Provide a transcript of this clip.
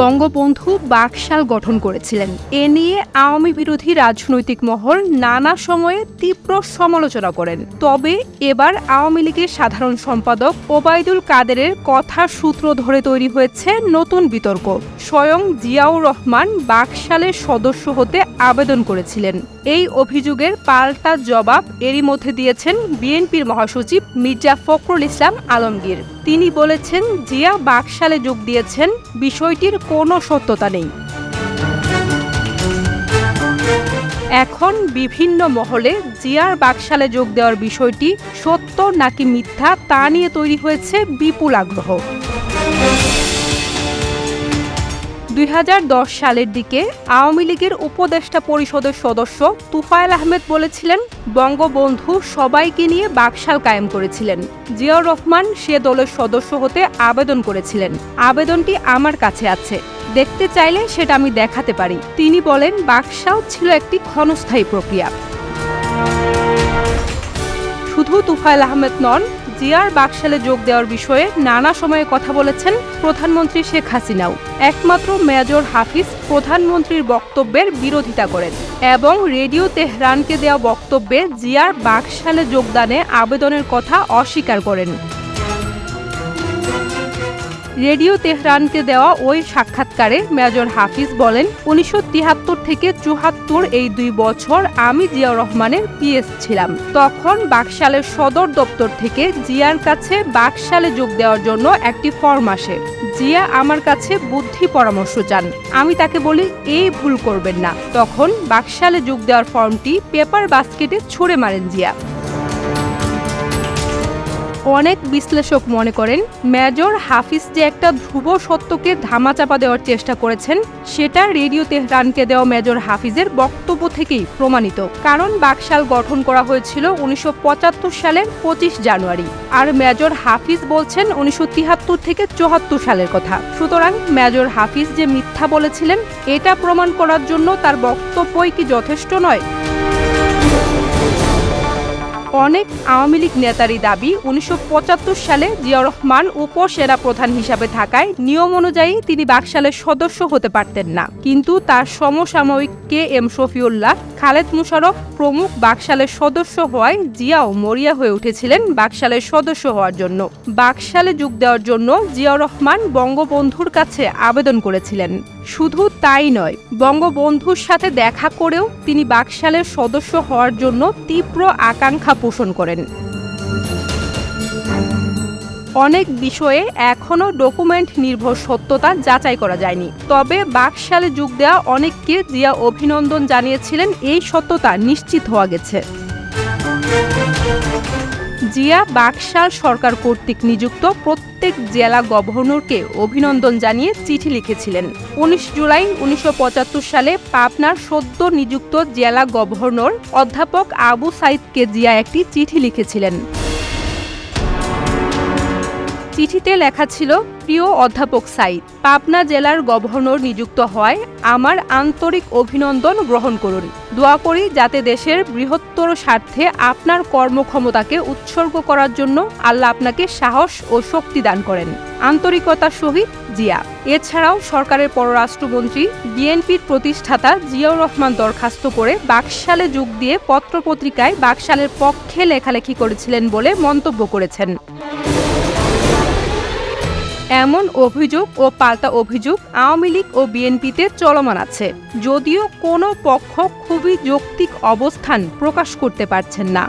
বঙ্গবন্ধু বাকশাল গঠন করেছিলেন। এ নিয়ে আওয়ামী বিরোধী রাজনৈতিক মহল নানা সময়ে তীব্র সমালোচনা করেন। তবে এবার আওয়ামী লীগের সাধারণ সম্পাদক ওবায়দুল কাদেরের কথার সূত্র ধরে তৈরি হয়েছে নতুন বিতর্ক। স্বয়ং জিয়াউর রহমান বাকশালের সদস্য হতে আবেদন করেছিলেন। এই অভিযোগের পাল্টা জবাব এরই মধ্যে দিয়েছেন বিএনপির মহাসচিব মির্জা ফখরুল ইসলাম আলমগীর। তিনি বলেছেন, জিয়া বাকশালে যোগ দিয়েছেন বিষয়টির কোনো সত্যতা নেই। এখন বিভিন্ন মহলে জিয়ার বাকশালে যোগ দেওয়ার বিষয়টি সত্য নাকি মিথ্যা তা নিয়ে তৈরি হয়েছে বিপুল আগ্রহ। দুই হাজার দশ সালের দিকে আওয়ামী লীগের উপদেষ্টা পরিষদের সদস্য তুফায়েল আহমেদ বলেছিলেন, বঙ্গবন্ধু সবাইকে নিয়ে বাকশাল কায়েম করেছিলেন। জিয়াউর রহমান সে দলের সদস্য হতে আবেদন করেছিলেন। আবেদনটি আমার কাছে আছে। দেখতে চাইলে সেটা আমি দেখাতে পারি। তিনি বলেন, বাকশাল ছিল একটি ক্ষণস্থায়ী প্রক্রিয়া। শুধু তুফাইল আহমেদ নন জিয়ার বাকশালে যোগ দেওয়ার বিষয়ে নানা সময়ে কথা বলেছেন প্রধানমন্ত্রী শেখ হাসিনাও। একমাত্র মেজর হাফিজ প্রধানমন্ত্রীর বক্তব্যের বিরোধিতা করেন এবং রেডিও তেহরানকে দেওয়া বক্তব্যে জিয়ার বাকশালে যোগদানে আবেদনের কথা অস্বীকার করেন। রেডিও তেহরানকে দেওয়া ওই সাক্ষাৎকারে মেজর হাফিজ বলেন, উনিশশো থেকে চুহাত্তর এই দুই বছর আমি জিয়াউর রহমানের পিএস ছিলাম। তখন বাকশালের সদর দপ্তর থেকে জিয়ার কাছে বাকশালে যোগ দেওয়ার জন্য একটি ফর্ম আসে। জিয়া আমার কাছে বুদ্ধি পরামর্শ চান। আমি তাকে বলি, এই ভুল করবেন না। তখন বাকশালে যোগ দেওয়ার ফর্মটি পেপার বাস্কেটে ছুঁড়ে মারেন জিয়া। অনেক বিশ্লেষক মনে করেন, মেজর হাফিজ যে একটা ধ্রুব সত্যকে ধামাচাপা দেওয়ার চেষ্টা করেছেন, সেটা রেডিও তেহরানকে দেওয়া মেজর হাফিজের বক্তব্য থেকেই প্রমাণিত। কারণ বাকশাল গঠন করা হয়েছিল উনিশশো সালের পঁচিশ জানুয়ারি, আর মেজর হাফিজ বলছেন উনিশশো তিয়াত্তর থেকে চুয়াত্তর সালের কথা। সুতরাং মেজর হাফিজ যে মিথ্যা বলেছিলেন, এটা প্রমাণ করার জন্য তার বক্তব্যই কি যথেষ্ট নয়? অনেক আওয়ামী লীগ নেতারই দাবি উনিশশো পঁচাত্তর সালে জিয়াউর রহমান উপসেনা প্রধান হিসাবে থাকায় নিয়ম অনুযায়ী তিনি বাকশালের সদস্য হতে পারতেন না। কিন্তু তার সমসাময়িক কে এম শফিউল্লাহ, খালেদ মুশারফ প্রমুখ বাকশালের সদস্য হওয়ায় জিয়াও মরিয়া হয়ে উঠেছিলেন বাকশালের সদস্য হওয়ার জন্য। বাকশালে যোগ দেওয়ার জন্য জিয়াউর রহমান বঙ্গবন্ধুর কাছে আবেদন করেছিলেন। শুধু তাই নয়, বঙ্গবন্ধুর সাথে দেখা করেও তিনি বাকশালের সদস্য হওয়ার জন্য তীব্র আকাঙ্ক্ষা পোষণ করেন। অনেক বিষয়ে এখনও ডকুমেন্ট নির্ভর সত্যতা যাচাই করা যায়নি। তবে বাকশালে যোগ দেওয়া অনেককে জিয়া অভিনন্দন জানিয়েছিলেন, এই সত্যতা নিশ্চিত হওয়া গেছে। জিয়া বাকশাল সরকার কর্তৃক নিযুক্ত প্রত্যেক জেলা গভর্নরকে অভিনন্দন জানিয়ে চিঠি লিখেছিলেন। উনিশ জুলাই উনিশশো পঁচাত্তর সালে পাবনার সদ্য নিযুক্ত জেলা গভর্নর অধ্যাপক আবু সাইদকে জিয়া একটি চিঠি লিখেছিলেন। চিঠিতে লেখা ছিল, প্রিয় অধ্যাপক সাইদ পাবনা জেলার গভর্নর নিযুক্ত হয় আমার আন্তরিক অভিনন্দন গ্রহণ করুন। দোয়া করি যাতে দেশের বৃহত্তর স্বার্থে আপনার কর্মক্ষমতাকে উৎসর্গ করার জন্য আল্লাহ আপনাকে সাহস ও শক্তি দান করেন। আন্তরিকতার সহিত জিয়া। এছাড়াও সরকারের পররাষ্ট্রমন্ত্রী, বিএনপির প্রতিষ্ঠাতা জিয়াউর রহমান দরখাস্ত করে বাকশালে যোগ দিয়ে পত্রপত্রিকায় বাকশালের পক্ষে লেখালেখি করেছিলেন বলে মন্তব্য করেছেন। এমন অভিযোগ ও পাল্টা অভিযোগ আওয়ামী লীগ ও বিএনপিতে চলমান আছে। যদিও কোনো পক্ষ খুবই যৌক্তিক অবস্থান প্রকাশ করতে পারছেন না।